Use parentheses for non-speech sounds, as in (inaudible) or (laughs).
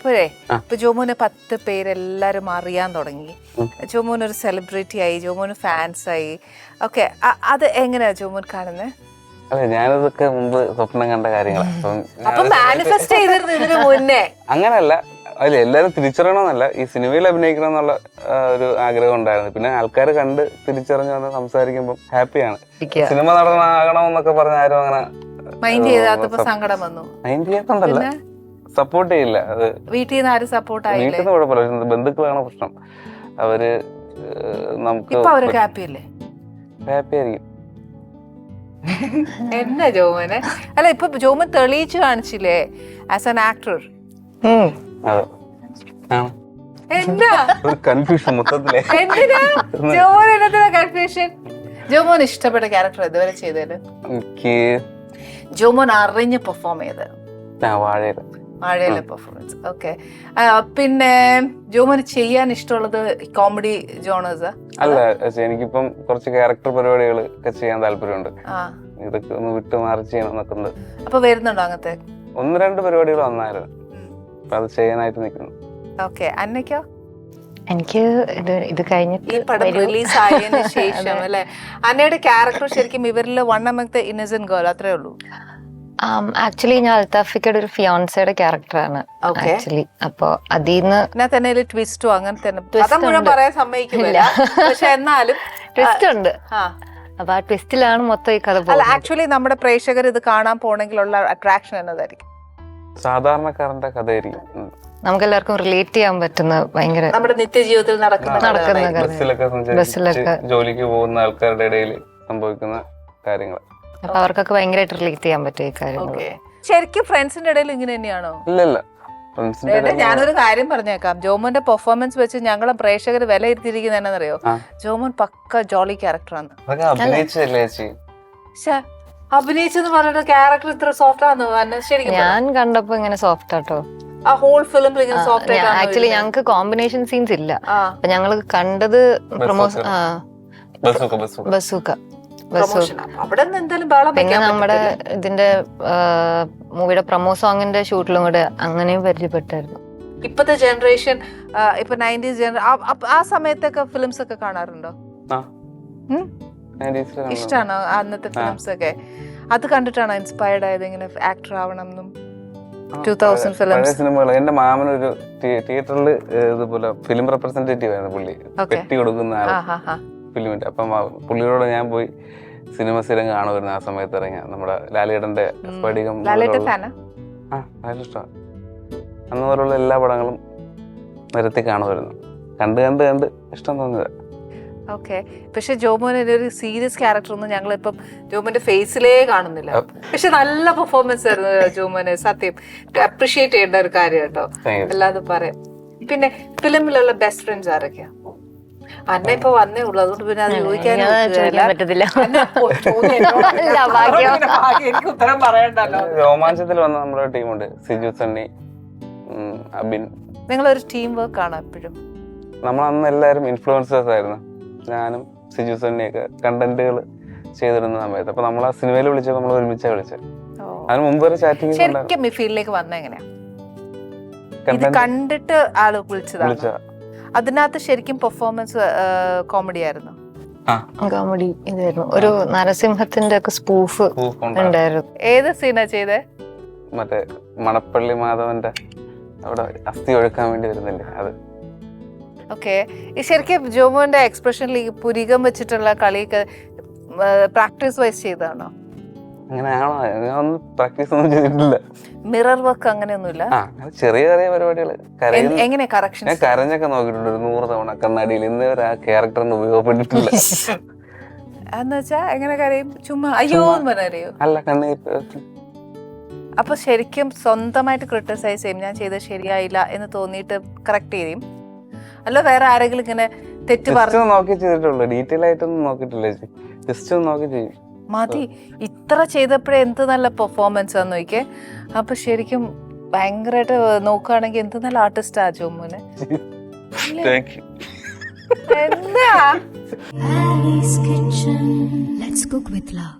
ഇപ്പോഴേ ഇപ്പൊ ജോമോനെ പത്ത് പേരെല്ലാരും അറിയാൻ തുടങ്ങി. ജോമോൻ ഒരു സെലിബ്രിറ്റി ആയി ജോമോന് ഫാൻസ് ആയി. ഓക്കെ അത് എങ്ങനെയാ ജോമോൻ കാണുന്നത് അല്ല ഞാനിതൊക്കെ മുമ്പ് സ്വപ്നം കണ്ട കാര്യങ്ങളാണ് (laughs) മുന്നേ. അങ്ങനെയല്ല അല്ല എല്ലാരും തിരിച്ചറിയണമെന്നല്ല. ഈ സിനിമയിൽ അഭിനയിക്കണം എന്നുള്ള ഒരു ആഗ്രഹം ഉണ്ടായിരുന്നു. പിന്നെ ആൾക്കാർ കണ്ട് തിരിച്ചറിഞ്ഞ് വന്ന് സംസാരിക്കുമ്പോൾ ഹാപ്പിയാണ്. സിനിമ നടനാകണമെന്നൊക്കെ പറഞ്ഞ ആരും അങ്ങനെ മൈൻഡ് ചെയ്യാത്തപ്പോ സങ്കടം വന്നു. മൈൻഡ് ചെയ്യാത്തണ്ടല്ല സപ്പോർട്ട് ചെയ്യില്ല. അത് വീട്ടിൽ നിന്ന് ആരും സപ്പോർട്ട് വീട്ടിൽ ആയില്ലേ? നിന്ന് കുഴപ്പമില്ല. പക്ഷെ ബന്ധുക്കളാണ് പ്രശ്നം. അവർ നമുക്ക് ഇപ്പൊ അവരൊക്കെ ഹാപ്പി അല്ലേ? ഹാപ്പി ആയിരിക്കും. (laughs) എന്നാ ജോമന്? അല്ല ഇപ്പൊ ജോമൻ തെളിയിച്ചു കാണിച്ചില്ലേ? ആസ് ആൻ ആക്ടർ എന്താ? കൺഫ്യൂഷൻ മൊത്തത്തിലേ. എന്തിനാ? ജോമോൻ കൺഫ്യൂഷൻ ജോമോൻ ഇഷ്ടപ്പെട്ട ക്യാരക്ടർ ഇതുവരെ ചെയ്തത് ജോമോൻ അറിഞ്ഞ് പെർഫോം ചെയ്തത്. മഴയിലെ പെർഫോമൻസ് ഓക്കെ പിന്നെ ജോമന് ചെയ്യാൻ ഇഷ്ടമുള്ളത് കോമഡി ജോണേഴ്സ് അല്ല എനിക്കിപ്പം കുറച്ച് ക്യാരക്ടർ പരിപാടികൾ ഒക്കെ ചെയ്യാൻ താല്പര്യമുണ്ട്. ഇതൊക്കെ ഒന്ന് വിട്ടുമാറി ചെയ്യണം എന്നൊക്കെ ഉണ്ട്. അപ്പൊ വരുന്നുണ്ടോ അങ്ങനത്തെ? ഒന്ന് രണ്ട് പരിപാടികൾ വന്നായിരുന്നു അപ്പൊ അത് ചെയ്യാനായിട്ട് നിൽക്കുന്നു. ഓക്കെ അന്നയ്ക്കോ? എനിക്ക് ഇത് ഇത് കഴിഞ്ഞിട്ട് ഈ പടം. റിലീസ് ആയതിനു (laughs) ശേഷം അല്ലെ? അന്നയുടെ ക്യാരക്ടർ ശരിക്കും ഇവരിൽ one among the innocent girl അത്രേ ഉള്ളൂ. ആക്ച്വലി ഞാൻ അൽത്താഫിക്കയുടെ ഒരു ഫിയോൺസയുടെ ക്യാരക്ടറാണ്. ആക്ച്വലി അപ്പൊ അതിന്ന് നിന്ന് തന്നെ ട്വിസ്റ്റോ അങ്ങനെ തന്നെ. കഥ മുഴുവൻ ഉണ്ട്. പറയാൻ സമ്മതിക്കില്ല. പക്ഷെ എന്നാലും ട്വിസ്റ്റ് ഉണ്ട്. ആ. അപ്പൊ ആ ട്വിസ്റ്റിലാണ് മൊത്തം ഈ കഥ അല്ല ആക്ച്വലി നമ്മുടെ പ്രേക്ഷകർ ഇത് കാണാൻ പോണെങ്കിലുള്ള അട്രാക്ഷൻ എന്നതായിരിക്കും. സാധാരണക്കാരന്റെ കഥയായിരിക്കും. നമുക്ക് എല്ലാവർക്കും റിലേറ്റ് ചെയ്യാൻ പറ്റുന്ന ഭയങ്കര നമ്മുടെ നിത്യജീവിതത്തിൽ നടക്കുന്ന ബസ്സിലൊക്കെ. ജോലിക്ക് പോകുന്ന ആൾക്കാരുടെ ഇടയിൽ സംഭവിക്കുന്ന കാര്യങ്ങൾ അപ്പൊ അവർക്കൊക്കെ ഭയങ്കരമായിട്ട് റിലേറ്റ് ചെയ്യാൻ പറ്റും ഈ കാര്യങ്ങൾ ശരിക്കും ഫ്രണ്ട്സിന്റെ ഇടയിൽ ഇങ്ങനെ തന്നെയാണോ? ഇല്ല ഇല്ല ഫ്രണ്ട്സിന്റെ ഏട്ടാ, ഞാനൊരു കാര്യം പറഞ്ഞേക്കാം. ജോമോന്റെ പെർഫോമൻസ് വെച്ച് ഞങ്ങളെ പ്രേക്ഷകർ വിലയിരുത്തിയിരിക്കുന്ന എന്നറിയോ ജോമോൻ പക്ക ജോളി ക്യാരക്ടറാണ് അഭിനയിച്ചെന്ന് പറഞ്ഞിട്ട് ക്യാരക്ടർ ഇത്ര സോഫ്റ്റ് ആണെന്ന് ശരിക്കും ഞാൻ കണ്ടപ്പോ ഇങ്ങനെ സോഫ്റ്റ് ആട്ടോ. ആ ഹോൾ സോഫ്റ്റ് ആക്ച്വലി ഞങ്ങൾക്ക് കോമ്പിനേഷൻ സീൻസ് ഇല്ല. അപ്പൊ ഞങ്ങൾ കണ്ടത് ബസൂക്ക ബസൂക്ക അവിടെ നിന്ന് എന്തായാലും ബഹളം പിന്നെ നമ്മുടെ ഇതിന്റെ മൂവിയുടെ പ്രൊമോ സോങ്ങിന്റെ ഷൂട്ടിലും കൂടെ അങ്ങനെയും പരിചയപ്പെട്ടായിരുന്നു. ഇപ്പത്തെ ജനറേഷൻ ഇപ്പൊ നയന്റീസ് ജനറ ആ സമയത്തൊക്കെ ഫിലിംസ് ഒക്കെ കാണാറുണ്ടോ? ആ. ഉം? 90s ൽ കണ്ടതാണ്. ഇഷ്ടാണോ അന്നത്തെ ഫിലിംസ് ഒക്കെ അത് കണ്ടിട്ടാണോ ഇൻസ്പയർഡ് ആയത് ഇങ്ങനെ ആക്ടർ ആവണം എന്നും ആ, 2000 പഴയ- films. പഴയ സിനിമകൾ എന്റെ മാമനൊരു തിയേറ്ററിൽ ഇതുപോലെ ഫിലിം റെപ്രസെന്റേറ്റീവ് ആയിരുന്നു പുള്ളി. പെട്ടി കൊടുക്കുന്ന ഫിലിമിന്റെ അപ്പം പുള്ളിയോട് ഞാൻ പോയി സിനിമ സ്ഥിരം കാണുമായിരുന്നു ആ സമയത്ത് ഇറങ്ങിയ. നമ്മുടെ ലാലേട്ടന്റെ സ്പടികം ആ ഇഷ്ടമാണ് അന്ന് പോലുള്ള എല്ലാ പടങ്ങളും നിരത്തി കാണുമായിരുന്നു. കണ്ട് കണ്ട് കണ്ട് ഇഷ്ടം തോന്നിയത്. ഓക്കെ. പക്ഷെ ജോമോന് ഒരു സീരിയസ് ക്യാരക്ടർ ഒന്നും ഞങ്ങളിപ്പം ജോമോന്റെ ഫേസിലേ കാണുന്നില്ല. പക്ഷെ നല്ല പെർഫോമൻസ് ആയിരുന്നു ജോമോന് സത്യം. അപ്രീഷിയേറ്റ് ചെയ്യേണ്ട ഒരു കാര്യം കേട്ടോ. അല്ലാതെ പറയാം. പിന്നെ ഫിലിമിലുള്ള ബെസ്റ്റ് ഫ്രണ്ട്സ് ആരൊക്കെയാ? അന്ന ഇപ്പൊ വന്നേ ഉള്ളൂ. അതുകൊണ്ട് പിന്നെ അത് ചോദിക്കാൻ പറ്റത്തില്ല. (laughs) എനിക്ക് ഉത്തരം പറയണ്ടല്ലോ. രോമാഞ്ചത്തിൽ വന്ന നമ്മുടെ ടീമുണ്ട്. സിജു സണ്ണി അബിൻ. നിങ്ങളൊരു ഒരു ടീം വർക്ക് ആണ് എപ്പോഴും? നമ്മൾ അന്ന് എല്ലാവരും ഇൻഫ്ലുവൻസേഴ്സ് ആയിരുന്നു. ഞാനും സിജു സണ്ണിയൊക്കെ കണ്ടന്റുകൾ ചെയ്തിരുന്ന സമയത്ത്. അപ്പൊ നമ്മൾ ആ സിനിമയിൽ വിളിച്ചത് നമ്മൾ ഒരുമിച്ചാണ് വിളിച്ചത് അതിന് മുമ്പ് വരെ ചാറ്റിംഗ് ശരിക്കും ഈ ഫീൽഡിലേക്ക് വന്ന എങ്ങനെയാ? ഇത് കണ്ടിട്ട് ആൾ വിളിച്ചതാണ്? വിളിച്ച അതിനകത്ത് ശരിക്കും പെർഫോമൻസ് കോമഡി ആയിരുന്നു. കോമഡി ഇതായിരുന്നു. ഒരു നരസിംഹത്തിന്റെ ഒക്കെ സ്പൂഫ് ഉണ്ടായിരുന്നു. ഏത് സീനാ ചെയ്തേ? മറ്റേ മണപ്പള്ളി മാധവന്റെ അവിടെ അസ്ഥി ഒഴുക്കാൻ വേണ്ടി വരുന്നില്ലേ അത്. ഓക്കെ ഈ ശരിക്കും ജോമോന്റെ എക്സ്പ്രഷനിൽ ഈ പുരികം വെച്ചിട്ടുള്ള കളിയൊക്കെ പ്രാക്ടീസ് വൈസ് ചെയ്തതാണോ? അങ്ങനെയാണോ? ഒന്നും പ്രാക്ടീസ് ഒന്നും ചെയ്തിട്ടില്ല. മിറർ വർക്ക് അങ്ങനെയൊന്നുമില്ല. ആ ചെറിയ ചെറിയ പരിപാടികൾ എങ്ങനെ കറക്ഷൻ ഞാൻ കരഞ്ഞൊക്കെ നോക്കിയിട്ടുണ്ട്. ഒരു നൂറ് തവണ കണ്ണാടിയിൽ ഇന്ന് വരെ ആ ക്യാരക്ടറിന് ഉപയോഗപ്പെട്ടിട്ടില്ല എന്ന് (laughs) വെച്ചാ എങ്ങനെ കരയും? ചുമ്മാ അയ്യോ എന്ന് പറഞ്ഞറിയോ അല്ല കണ്ണീർ അപ്പൊ ശരിക്കും സ്വന്തമായിട്ട് ക്രിട്ടിസൈസ് ചെയ്യും. ഞാൻ ചെയ്തത് ശരിയായില്ല എന്ന് തോന്നിയിട്ട് കറക്റ്റ് ചെയ്യും. അല്ല വേറെ ആരെങ്കിലും ഇങ്ങനെ തെറ്റ് പറഞ്ഞു നോക്കി ചെയ്തിട്ടുള്ളൂ. ഡീറ്റെയിൽ ആയിട്ടൊന്നും നോക്കിയിട്ടില്ല ജസ്റ്റ് ഒന്ന് നോക്കി ചെയ്യും. മതി ഇത്ര ചെയ്തപ്പോഴേ എന്ത് നല്ല പെർഫോമൻസ് ആന്ന് നോക്കിയേ. അപ്പൊ ശരിക്കും ഭയങ്കരമായിട്ട് നോക്കുകയാണെങ്കിൽ എന്ത് നല്ല ആർട്ടിസ്റ്റ് ആ ജോമോന്? (laughs) എന്താ? Alice Kitchen. Let's cook with love.